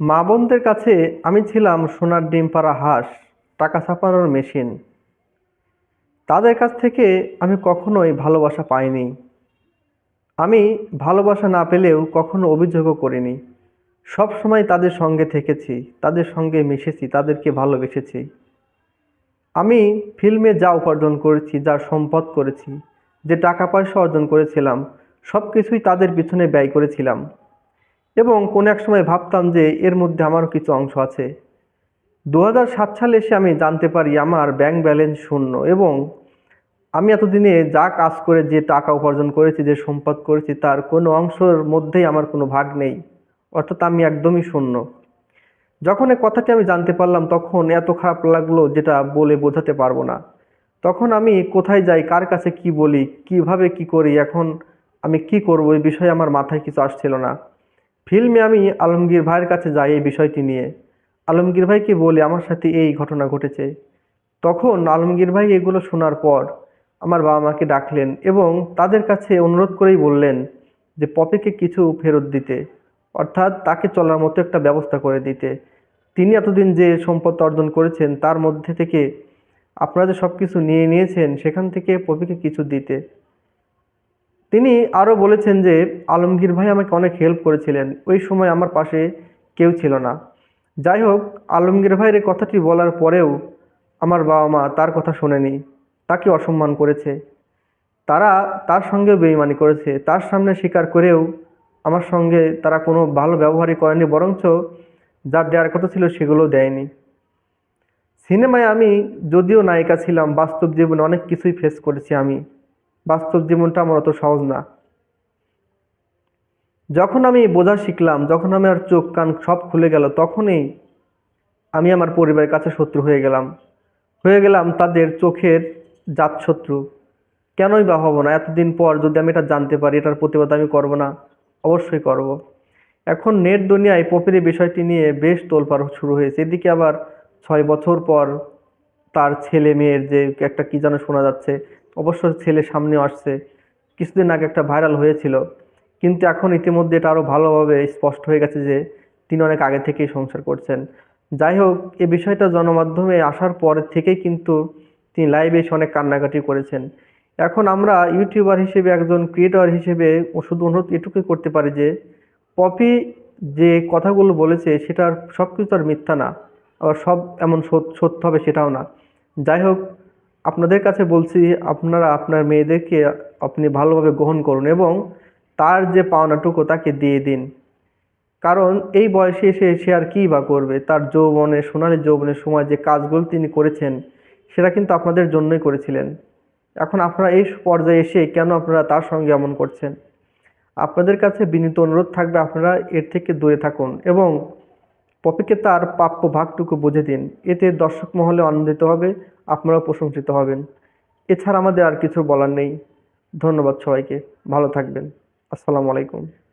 মা বোনদের কাছে আমি ছিলাম সোনার ডিম পাড়া হাঁস, টাকা ছাপানোর মেশিন। তাদের কাছ থেকে আমি কখনোই ভালোবাসা পাইনি। আমি ভালোবাসা না পেলেও কখনো অভিযোগও করিনি। সব সময় তাদের সঙ্গে থেকেছি, তাদের সঙ্গে মিশেছি, তাদেরকে ভালোবেসেছি। আমি ফিল্মে যা উপার্জন করেছি, যা সম্পদ করেছি, যে টাকা পয়সা অর্জন করেছিলাম সব কিছুই তাদের পিছনে ব্যয় করেছিলাম। এবং কোনো এক সময় ভাবতাম যে এর মধ্যে আমারও কিছু অংশ আছে। দু সালে এসে আমি জানতে পারি আমার ব্যাংক ব্যালেন্স শূন্য এবং আমি এতদিনে যা কাজ করে, যে টাকা উপার্জন করেছি, যে সম্পদ করেছি, তার কোনো অংশের মধ্যেই আমার কোনো ভাগ নেই। অর্থাৎ আমি একদমই শূন্য। যখন এই কথাটি আমি জানতে পারলাম, তখন এত খারাপ লাগল যেটা বলে বোঝাতে পারব না। তখন আমি কোথায় যাই, কার কাছে কি বলি, কীভাবে কি করি, এখন আমি কি করব এই বিষয়ে আমার মাথায় কিছু আসছিল না। ফিল্মে আমি আলমগীর ভাইয়ের কাছে যাই এই বিষয়টি নিয়ে। আলমগীর ভাইকে বলি, আমার সাথে এই ঘটনা ঘটেছে। তখন আলমগীর ভাই এগুলো শোনার পর আমার বাবা মাকে ডাকলেন এবং তাদের কাছে অনুরোধ করেই বললেন যে, পপিকে কিছু ফেরত দিতে, অর্থাৎ তাকে চলার মতো একটা ব্যবস্থা করে দিতে। তিনি এতদিন যে সম্পদ অর্জন করেছেন, তার মধ্যে থেকে আপনারা যে সব কিছু নিয়ে নিয়েছেন, সেখান থেকে পপিকে কিছু দিতে। তিনি আরও বলেছেন যে, আলমগীর ভাই আমাকে অনেক হেল্প করেছিলেন। ওই সময় আমার পাশে কেউ ছিল না। যাই হোক, আলমগীর ভাইয়ের কথাটি বলার পরেও আমার বাবা মা তার কথা শোনেনি। তাকে অসম্মান করেছে। তারা তার সঙ্গে বেইমানি করেছে। তার সামনে স্বীকার করেও আমার সঙ্গে তারা কোনো ভালো ব্যবহারই করেনি, বরঞ্চ যা দেওয়ার কথা ছিল সেগুলো দেয়নি। সিনেমায় আমি যদিও নায়িকা ছিলাম, বাস্তব জীবনে অনেক কিছুই ফেস করেছি আমি। বাস্তব জীবনটা আমার অত সহজ না। যখন আমি বোঝা শিখলাম, যখন আমার চোখ কান সব খুলে গেল, তখনই আমি আমার পরিবারের কাছে শত্রু হয়ে গেলাম। হয়ে গেলাম তাদের চোখের জাতশত্রু। কেনই বা হব না? এতদিন পর যদি আমি এটা জানতে পারি, এটার প্রতিবাদ আমি করব না? অবশ্যই করব। এখন নেট দুনিয়ায় পপির বিষয়টি নিয়ে বেশ তোলপাড় শুরু হয়েছে। এদিকে আবার ছয় বছর পর তার ছেলে মেয়ের যে একটা কী যেন শোনা যাচ্ছে অবশ্য ছেলে সামনে আসছে। কিছুদিন আগে একটা ভাইরাল হয়েছিল। কিন্তু এখন ইতিমধ্যে এটা আরও ভালোভাবে স্পষ্ট হয়ে গেছে যে তিনি অনেক আগে থেকেই সংসার করছেন। যাই হোক, এ বিষয়টা জনমাধ্যমে আসার পর থেকেই কিন্তু তিনি লাইভে এসে অনেক কান্নাকাটি করেছেন। এখন আমরা ইউটিউবার হিসেবে, একজন ক্রিয়েটর হিসেবে শুধু অনুরোধ এটুকুই করতে পারি যে, পপি যে কথাগুলো বলেছে সেটার সব কিছু আর মিথ্যা না। আবার সব এমন সত- সত্য হবে সেটাও না। যাই হোক আপনাদের কাছে বলছি, আপনারা আপনার মেয়েদেরকে আপনি ভালোভাবে গ্রহণ করুন এবং তার যে পাওনাটুকু তাকে দিয়ে দিন। কারণ এই বয়সে এসে সে আর কী বা করবে? তার যৌবনে, সোনালী যৌবনের সময় যে কাজগুলো তিনি করেছেন, সেটা কিন্তু আপনাদের জন্যই করেছিলেন। এখন আপনারা এই পর্যায়ে এসে কেন আপনারা তার সঙ্গে এমন করছেন? আপনাদের কাছে বিনীত অনুরোধ থাকবে, আপনারা এর থেকে দূরে থাকুন এবং পপিকে তার প্রাপ্য ভাগটুকু বুঝে দিন। এতে দর্শক মহলে আনন্দিত হবে, আপনারাও প্রশংসিত হবেন। এছাড়া আমাদের আর কিছু বলার নেই। ধন্যবাদ সবাইকে। ভালো থাকবেন। আসসালামু আলাইকুম।